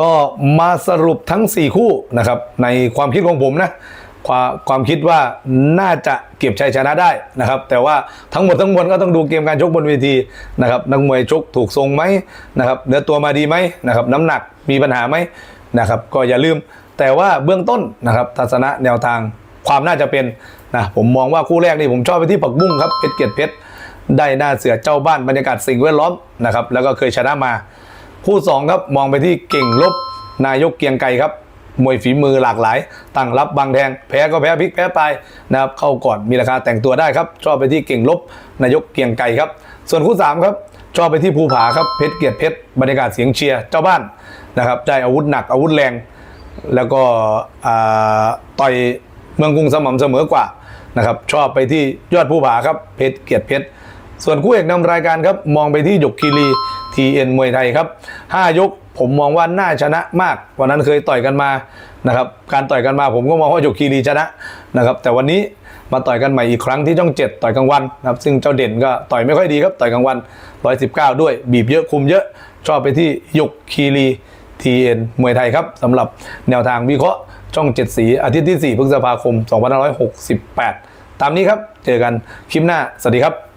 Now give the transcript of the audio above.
ก็มาสรุปทั้ง 4 คู่นะครับ ในความคิดของผมนะความความคิดว่าน่าจะเก็บชัยชนะได้นะครับ แต่ว่าทั้งหมดทั้งมวลก็ต้องดูเกมการชกบนเวทีนะครับนักมวยชกถูกทรงไหมนะครับเนื้อตัวมาดีไหมนะครับ น้ำหนักมีปัญหาไหมนะครับ ก็อย่าลืมแต่ว่าเบื้องต้นนะครับทัศนะแนวทางความน่าจะเป็นนะผมมองว่าคู่แรกนี่ผมชอบไปที่ผักบุ้งครับเพชรเกียรติเพชรได้หน้าเสือเจ้าบ้านบรรยากาศสิ่งแวดล้อมนะครับแล้วก็เคยชนะมา คู่สองครับมองไปที่เก่งลบนายกเกียงไกรครับมวยฝีมือหลากหลาย ตั้งรับบางแทง แพ้ก็แพ้พลิกแพ้ไปนะครับเข้าก่อนมีราคาแต่งตัวได้ครับ ชอบไปที่เก่งลบนายกเกียงไกรครับ ส่วนคู่สามครับ ชอบไปที่ภูผาครับเพชรเกียรติเพชรบรรยากาศเสียงเชียร์เจ้าบ้านนะครับได้อาวุธหนักอาวุธแรง แล้วก็อ่าต่อยเมืองกรุงสม่ำเสมอกว่านะครับชอบไปที่ยอดภูผาครับเพชรเกียรติเพชรส่วนคู่เอกนำรายการครับมองไปที่หยกคีรี ทีเอ็นมวยไทยครับ5ยกผมมองว่าน่าชนะมากวันนั้นเคยต่อยกันมานะครับการต่อยกันมาผมก็มองว่าหยกคีรีชนะนะครับแต่วันนี้มาต่อยกันใหม่อีกครั้งที่ช่อง 7 ต่อยกลางวันนะครับซึ่งเจ้าเด่นก็ต่อยไม่ค่อยดีครับต่อยกลางวัน 119 ด้วย บีบเยอะคุมเยอะชอบไปที่หยกคีรีทีเอ็นมวยไทยครับสำหรับแนวทางวิเคราะห์ช่อง 7 สีอาทิตย์ที่ 4 พฤษภาคม 2568 ตามนี้ครับ เจอกันคลิปหน้า สวัสดีครับ